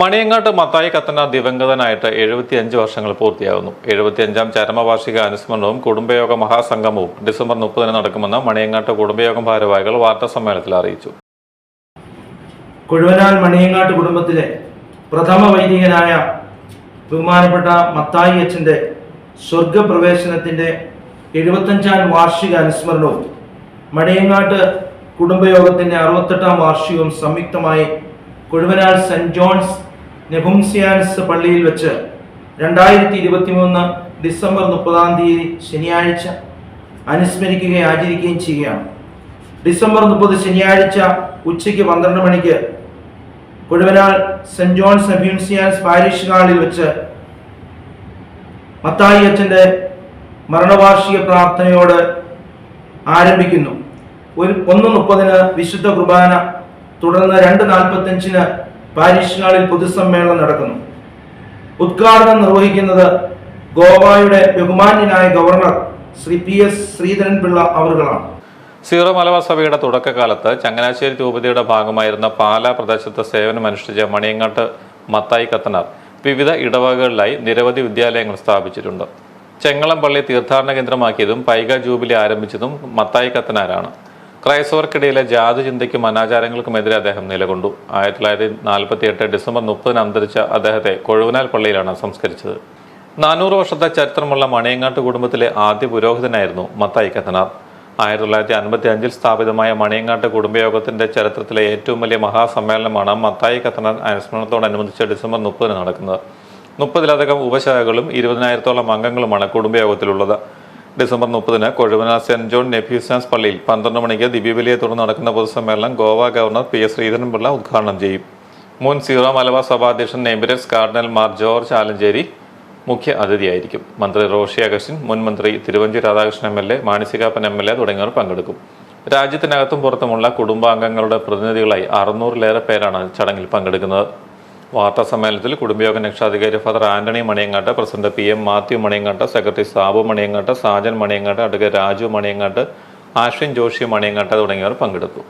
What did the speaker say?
മണിയങ്ങാട്ട് മത്തായി കത്തന ദിവംഗതനായിട്ട് എഴുപത്തിയഞ്ച് വർഷങ്ങൾ പൂർത്തിയാകുന്നു എഴുപത്തിയഞ്ചാം ചരമവാർഷിക അനുസ്മരണവും കുടുംബയോഗ മഹാസംഗമവും ഡിസംബർ മുപ്പതിന് നടക്കുമെന്ന് മണിയങ്ങാട്ട് കുടുംബയോഗം ഭാരവാഹികൾ വാർത്താ സമ്മേളനത്തിൽ അറിയിച്ചു. കുഴുവനാൽ മണിയങ്ങാട്ട് കുടുംബത്തിലെ പ്രഥമ വൈദികനായ ബഹുമാനപ്പെട്ട മത്തായി അച്ഛന്റെ സ്വർഗപ്രവേശനത്തിന്റെ എഴുപത്തഞ്ചാം വാർഷിക അനുസ്മരണവും മണിയങ്ങാട്ട് കുടുംബയോഗത്തിന്റെ അറുപത്തെട്ടാം വാർഷികവും സംയുക്തമായി കൊഴുവനാൽ സെന്റ് ജോൺസ് നെബുംസിയാൻസ് പള്ളിയിൽ വെച്ച് രണ്ടായിരത്തി ഇരുപത്തി മൂന്ന് ഡിസംബർ മുപ്പതാം തീയതി ശനിയാഴ്ച അനുസ്മരിക്കുകയും ആചരിക്കുകയും ചെയ്യുകയാണ്. ഡിസംബർ മുപ്പത് ശനിയാഴ്ച ഉച്ചയ്ക്ക് പന്ത്രണ്ട് മണിക്ക് കൊടുവനാൽ സെന്റ് ജോൺസ് നെബ്യൂൻസിയാൻസ് പാരീഷ് ഹാളിൽ വെച്ച് മത്തായി അച്ഛന്റെ മരണവാർഷിക പ്രാർത്ഥനയോട് ആരംഭിക്കുന്നു. ഒരു ഒന്ന് മുപ്പതിന് വിശുദ്ധ കുർബാന തുടർന്ന് രണ്ട് നാൽപ്പത്തഞ്ചിന് പാരിഷ് ഹാളിൽ പൊതുസമ്മേളനം നടക്കുന്നു. ഉദ്ഘാടനം നിർവഹിക്കുന്നത് ഗോവയുടെ ബഹുമാന്യനായ governor Shri P S Sreedharan Pillai അവറുകളാണ് zero Malabar സഭയുടെ തുടക്കകാലത്ത് ചങ്ങനാശ്ശേരി രൂപതയുടെ ഭാഗമായിരുന്ന പാലാ പ്രദേശത്ത് സേവനമനുഷ്ഠിച്ച മണിയങ്ങാട്ട് മത്തായി കത്തനാർ വിവിധ ഇടവകകളിലായി നിരവധി വിദ്യാലയങ്ങൾ സ്ഥാപിച്ചിട്ടുണ്ട്. ചെങ്ങളം പള്ളി തീർത്ഥാടന കേന്ദ്രമാക്കിയതും പൈക ജൂബിലി ആരംഭിച്ചതും മത്തായി കത്തനാരാണ്. ക്രൈസ്തവർക്കിടയിലെ ജാതി ചിന്തയ്ക്കും അനാചാരങ്ങൾക്കുമെതിരെ അദ്ദേഹം നിലകൊണ്ടു. ആയിരത്തി തൊള്ളായിരത്തി നാൽപ്പത്തി എട്ട് ഡിസംബർ മുപ്പതിന് അന്തരിച്ച അദ്ദേഹത്തെ കൊഴുവനാൽ പള്ളിയിലാണ് സംസ്കരിച്ചത്. നാനൂറ് വർഷത്തെ ചരിത്രമുള്ള മണിയങ്ങാട്ട് കുടുംബത്തിലെ ആദ്യ പുരോഹിതനായിരുന്നു മത്തായി കത്തനാർ ആയിരത്തി തൊള്ളായിരത്തി അൻപത്തി അഞ്ചിൽ സ്ഥാപിതമായ മണിയങ്ങാട്ട് കുടുംബയോഗത്തിന്റെ ചരിത്രത്തിലെ ഏറ്റവും വലിയ മഹാസമ്മേളനമാണ് മത്തായി കത്തനാർ അനുസ്മരണത്തോടനുബന്ധിച്ച് ഡിസംബർ മുപ്പതിന് നടക്കുന്നത്. മുപ്പതിലധികം ഉപശാഖകളും ഇരുപതിനായിരത്തോളം അംഗങ്ങളുമാണ് കുടുംബയോഗത്തിലുള്ളത്. ഡിസംബർ മുപ്പതിന് കൊഴുവന സെന്റ് ജോൺ നെഫ്യൂസാൻസ് പള്ളിയിൽ പന്ത്രണ്ട് മണിക്ക് ദിവ്യബലിയെ തുടർന്ന് നടക്കുന്ന പൊതുസമ്മേളനം Goa governor P S Sreedharan Pillai ഉദ്ഘാടനം ചെയ്യും. മുൻ zero Malabar സഭാധ്യക്ഷൻ emeritus cardinal Mar George Alencherry മുഖ്യ അതിഥിയായിരിക്കും. മന്ത്രി റോഷി അഗസ്റ്റിൻ മുൻ മന്ത്രി Thiruvanchoor Radhakrishnan M L A Mani C Kappan M L A തുടങ്ങിയവർ പങ്കെടുക്കും. രാജ്യത്തിനകത്തും പുറത്തുമുള്ള കുടുംബാംഗങ്ങളുടെ പ്രതിനിധികളായി അറുന്നൂറിലേറെ പേരാണ് ചടങ്ങിൽ പങ്കെടുക്കുന്നത്. വാർത്താ സമ്മേളനത്തിൽ കുടുംബയോഗ രക്ഷാധികാരി father Antony Maniyangattu president P M Mathew Maniyangattu secretary Sabu Maniyangattu Sajan Maniyangattu advocate Raju Maniyangattu Ashwin Joshy Maniyangattu തുടങ്ങിയവർ പങ്കെടുത്തു.